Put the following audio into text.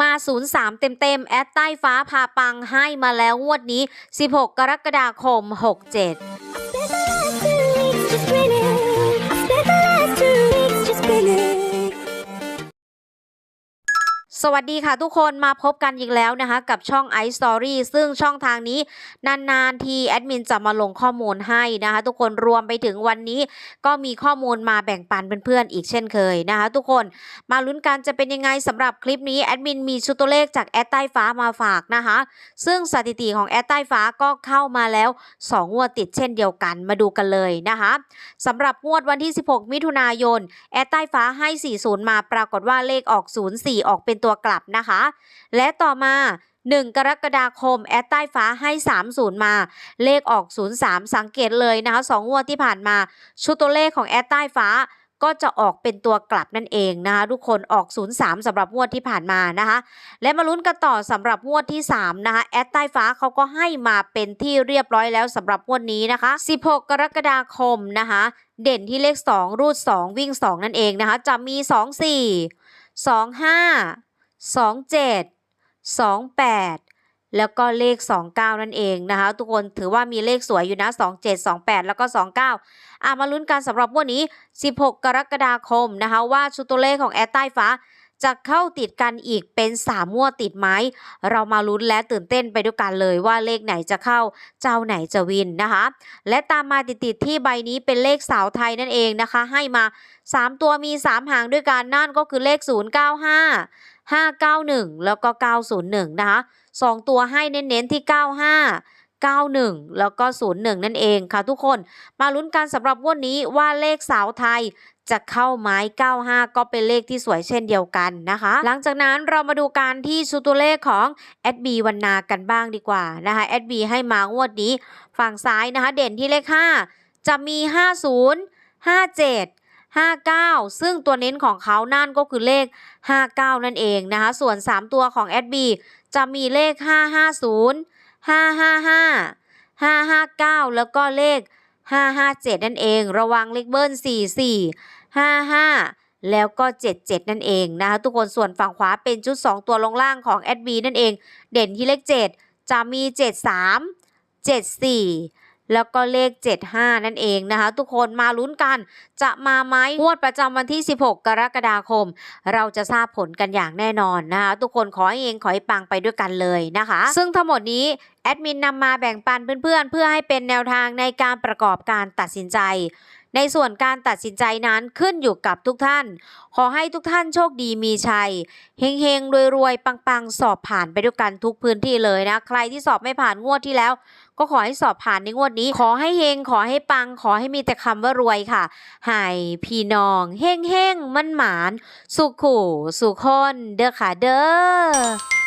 มา 03 เต็มๆ แอดใต้ฟ้าพาปังให้มาแล้วงวดนี้ 16 กรกฎาคม 67 สวัสดีค่ะทุกคนมาพบกันอีกแล้วนะคะ กับช่อง i Story ซึ่งช่องทางนี้ นานๆทีแอดมินจะมาลงข้อมูลให้นะคะ ทุกคนรวมไปถึงวันนี้ ก็มีข้อมูลมาแบ่งปันเพื่อนๆอีกเช่นเคยนะคะ ทุกคนมาลุ้นกันจะเป็นยังไงสำหรับคลิปนี้แอดมินมีชุดตัวเลขจากแอดใต้ฟ้ามาฝากนะคะ ซึ่งสถิติของแอดใต้ฟ้าก็เข้ามาแล้ว 2 งวดติดเช่นเดียวกันมาดูกันเลยนะคะสำหรับงวดวันที่ 16 มิถุนายนแอดใต้ฟ้าให้ 40 มาปรากฏว่าเลขออก 04 ออกเป็นตัวัวกลับนะคะ และต่อมา 1 กรกฎาคม แอดใต้ฟ้าให้ 30 มา เลขออก 03 สังเกตเลยนะคะ2งวดที่ผ่านมา ชุดตัวเลขของแอดใต้ฟ้าก็จะออกเป็นตัวกลับนั่นเองนะคะทุกคนออก 03สำหรับงวดที่ผ่านมานะคะ และมาลุ้นกันต่อสำหรับงวดที่ 3 นะคะ แอดใต้ฟ้าเขาก็ให้มาเป็นที่เรียบร้อยแล้วสำหรับงวดนี้นะคะ 16 กรกฎาคมนะคะ เด่นที่เลข 2 รูด 2 วิ่ง 2 นั่นเองนะคะ จะมี 2 4 2 5 2 7 2 8 แล้วก็เลข 29 นั่นเองนะคะ ทุกคนถือว่ามีเลขสวยอยู่นะ 27 28 แล้วก็ 29 อะมาลุ้นกันสำหรับวันนี้ 16 กรกฎาคมนะคะ ว่าชุดตัวเลขของแอดใต้ฟ้า จะเข้าติดกันอีกเป็น3งวดติดไหมเรามาลุ้นและตื่นเต้นไปด้วยกันเลยว่าเลขไหนจะเข้าเจ้าไหนจะวินนะคะ และตามมาติดๆที่ใบนี้เป็นเลขสาวไทยนั่นเองนะคะ ให้มา 3 ตัวมี 3 หางด้วยกันนั่นก็คือเลข 095 591 แล้วก็ 901 นะคะ 2 ตัวให้เน้นๆที่ 95 91 แล้วก็ 01 นั่นเองค่ะทุกคน มาลุ้นกันสำหรับวันนี้ว่าเลขสาวไทยจะเข้าไม้ 95 ก็เป็นเลขที่สวยเช่นเดียวกันนะคะ หลังจากนั้นเรามาดูการที่ชุดตัวเลขของแอดบีวันนากันบ้างดีกว่านะคะแอดบีให้มางวดนี้ ฝั่งซ้ายนะคะ เด่นที่เลข 5 จะมี 50 57 59 ซึ่งตัวเน้นของเขานั่นก็คือเลข 59 นั่นเองนะคะ ส่วน 3 ตัวของแอดบีจะมีเลข 550 555 559แล้วก็เลข557นั่นเอง ระวังเลขเบิ้ล44 55แล้วก็ 77 นั่นเองนะคะทุกคนส่วนฝั่งขวาเป็นชุด 2 ตัวลงล่างของ แอดบีนั่นเอง เด่นที่เลข 7 จะมี 73 74 แล้วก็เลข 75 นั่นเองนะคะ ทุกคนมาลุ้นกันจะมาไหมงวดประจำวันที่ 16 กรกฎาคม เราจะทราบผลกันอย่างแน่นอนนะคะทุกคนขอให้เองขอให้ปังไปด้วยกันเลยนะคะ ซึ่งทั้งหมดนี้แอดมินนำมาแบ่งปันเพื่อนๆเพื่อให้เป็นแนวทางในการประกอบการตัดสินใจ ในส่วนการตัดสินใจนั้นขึ้นอยู่กับทุกท่าน ขอให้ทุกท่านโชคดีมีชัย เฮงๆ รวยๆ ปังๆ สอบผ่านไปด้วยกันทุกพื้นที่เลยนะ ใครที่สอบไม่ผ่านงวดที่แล้ว ก็ขอให้สอบผ่านในงวดนี้ ขอให้เฮง ขอให้ปัง ขอให้มีแต่คำว่ารวยค่ะให้พี่น้อง เฮงๆ มั่นหมาน สุขขู่สุขคน เด้อค่ะเด้อ